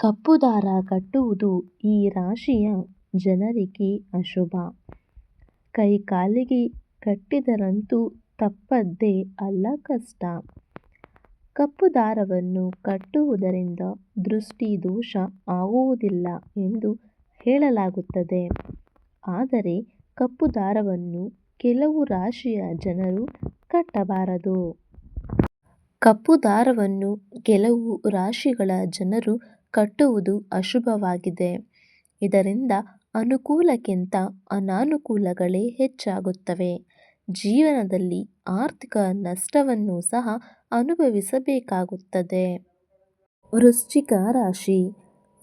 ಕಪ್ಪು ದಾರ ಕಟ್ಟುವುದು ಈ ರಾಶಿಯ ಜನರಿಗೆ ಅಶುಭ. ಕೈಕಾಲಿಗೆ ಕಟ್ಟಿದರಂತೂ ತಪ್ಪದ್ದೇ ಅಲ್ಲ ಕಷ್ಟ. ಕಪ್ಪು ದಾರವನ್ನು ಕಟ್ಟುವುದರಿಂದ ದೃಷ್ಟಿ ದೋಷ ಆಗುವುದಿಲ್ಲ ಎಂದು ಹೇಳಲಾಗುತ್ತದೆ. ಆದರೆ ಕಪ್ಪು ದಾರವನ್ನು ಕೆಲವು ರಾಶಿಯ ಜನರು ಕಟ್ಟಬಾರದು. ಕಪ್ಪು ದಾರವನ್ನು ಕೆಲವು ರಾಶಿಗಳ ಜನರು ಕಟ್ಟುವುದು ಅಶುಭವಾಗಿದೆ. ಇದರಿಂದ ಅನುಕೂಲಕ್ಕಿಂತ ಅನಾನುಕೂಲಗಳೇ ಹೆಚ್ಚಾಗುತ್ತವೆ. ಜೀವನದಲ್ಲಿ ಆರ್ಥಿಕ ನಷ್ಟವನ್ನು ಸಹ ಅನುಭವಿಸಬೇಕಾಗುತ್ತದೆ. ವೃಶ್ಚಿಕ ರಾಶಿ.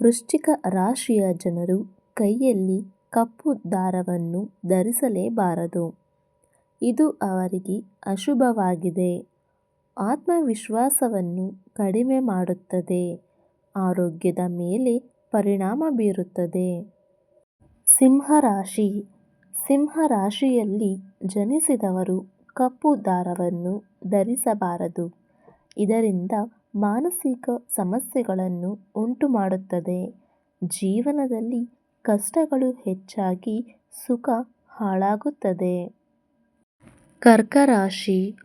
ವೃಶ್ಚಿಕ ರಾಶಿಯ ಜನರು ಕೈಯಲ್ಲಿ ಕಪ್ಪು ದಾರವನ್ನು ಧರಿಸಲೇಬಾರದು. ಇದು ಅವರಿಗೆ ಅಶುಭವಾಗಿದೆ. ಆತ್ಮವಿಶ್ವಾಸವನ್ನು ಕಡಿಮೆ ಮಾಡುತ್ತದೆ. ಆರೋಗ್ಯದ ಮೇಲೆ ಪರಿಣಾಮ ಬೀರುತ್ತದೆ. ಸಿಂಹರಾಶಿ. ಸಿಂಹರಾಶಿಯಲ್ಲಿ ಸಿಂಹ ರಾಶಿಯಲ್ಲಿ ಜನಿಸಿದವರು ಕಪ್ಪು ದಾರವನ್ನು ಧರಿಸಬಾರದು. ಇದರಿಂದ ಮಾನಸಿಕ ಸಮಸ್ಯೆಗಳನ್ನು ಉಂಟುಮಾಡುತ್ತದೆ. ಜೀವನದಲ್ಲಿ ಕಷ್ಟಗಳು ಹೆಚ್ಚಾಗಿ ಸುಖ ಹಾಳಾಗುತ್ತದೆ. ಕರ್ಕರಾಶಿ.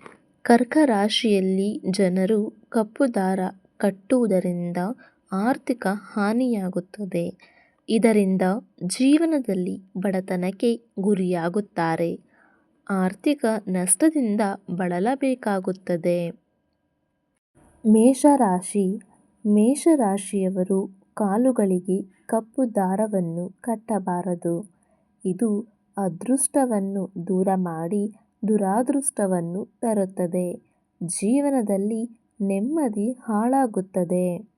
ಕರ್ಕರಾಶಿಯಲ್ಲಿ ಕರ್ಕ ರಾಶಿಯಲ್ಲಿ ಜನರು ಕಪ್ಪು ದಾರ ಕಟ್ಟುವುದರಿಂದ ಆರ್ಥಿಕ ಹಾನಿಯಾಗುತ್ತದೆ. ಇದರಿಂದ ಜೀವನದಲ್ಲಿ ಬಡತನಕ್ಕೆ ಗುರಿಯಾಗುತ್ತಾರೆ. ಆರ್ಥಿಕ ನಷ್ಟದಿಂದ ಬಳಲಬೇಕಾಗುತ್ತದೆ. ಮೇಷರಾಶಿ. ಮೇಷರಾಶಿಯವರು ಕಾಲುಗಳಿಗೆ ಕಪ್ಪು ದಾರವನ್ನು ಕಟ್ಟಬಾರದು. ಇದು ಅದೃಷ್ಟವನ್ನು ದೂರ ಮಾಡಿ ದುರಾದೃಷ್ಟವನ್ನು ತರುತ್ತದೆ. ಜೀವನದಲ್ಲಿ ನೆಮ್ಮದಿ ಹಾಳಾಗುತ್ತದೆ.